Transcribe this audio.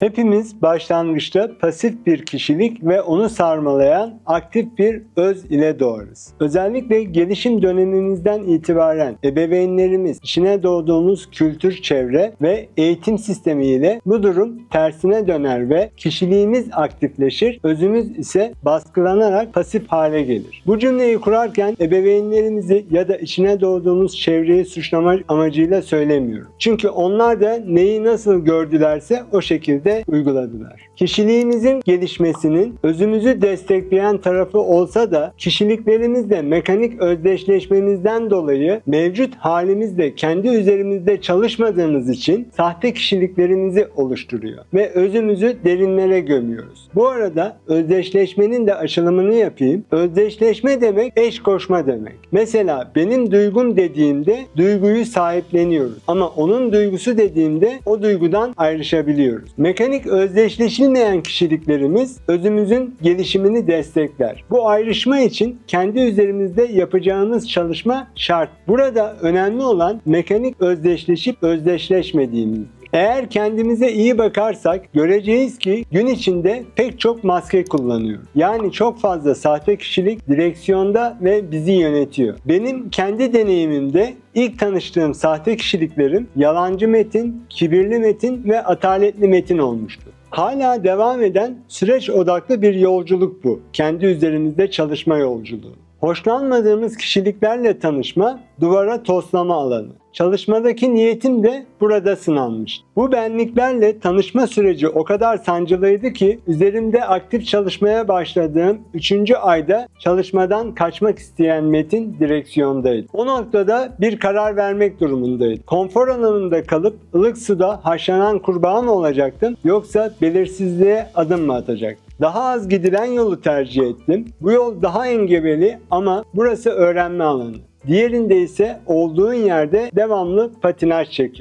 Hepimiz başlangıçta pasif bir kişilik ve onu sarmalayan aktif bir öz ile doğarız. Özellikle gelişim dönemimizden itibaren ebeveynlerimiz, içine doğduğumuz kültür, çevre ve eğitim sistemiyle bu durum tersine döner ve kişiliğimiz aktifleşir, özümüz ise baskılanarak pasif hale gelir. Bu cümleyi kurarken ebeveynlerimizi ya da içine doğduğumuz çevreyi suçlama amacıyla söylemiyorum. Çünkü onlar da neyi nasıl gördülerse o şekilde uyguladılar. Kişiliğimizin gelişmesinin özümüzü destekleyen tarafı olsa da kişiliklerimizle mekanik özdeşleşmemizden dolayı mevcut halimizde kendi üzerimizde çalışmadığımız için sahte kişiliklerimizi oluşturuyor ve özümüzü derinlere gömüyoruz. Bu arada özdeşleşmenin de açılımını yapayım. Özdeşleşme demek eş koşma demek. Mesela benim duygum dediğimde duyguyu sahipleniyoruz ama onun duygusu dediğimde o duygudan ayrışabiliyoruz. Mekanik özdeşleşilmeyen kişiliklerimiz özümüzün gelişimini destekler. Bu ayrışma için kendi üzerimizde yapacağımız çalışma şart. Burada önemli olan mekanik özdeşleşip özdeşleşmediğimiz. Eğer kendimize iyi bakarsak göreceğiz ki gün içinde pek çok maske kullanıyor. Yani çok fazla sahte kişilik direksiyonda ve bizi yönetiyor. Benim kendi deneyimimde ilk tanıştığım sahte kişiliklerim yalancı metin, kibirli metin ve ataletli metin olmuştu. Hala devam eden süreç odaklı bir yolculuk bu. Kendi üzerimizde çalışma yolculuğu. Hoşlanmadığımız kişiliklerle tanışma, duvara toslama alanı. Çalışmadaki niyetim de burada sınanmış. Bu benliklerle tanışma süreci o kadar sancılıydı ki üzerimde aktif çalışmaya başladığım 3. ayda çalışmadan kaçmak isteyen Metin direksiyondaydı. O noktada bir karar vermek durumundaydım. Konfor alanında kalıp ılık suda haşlanan kurbağa mı olacaktım yoksa belirsizliğe adım mı atacaktım? Daha az gidilen yolu tercih ettim. Bu yol daha engebeli ama burası öğrenme alanı. Diğerinde ise olduğun yerde devamlı patinaj çekiyor.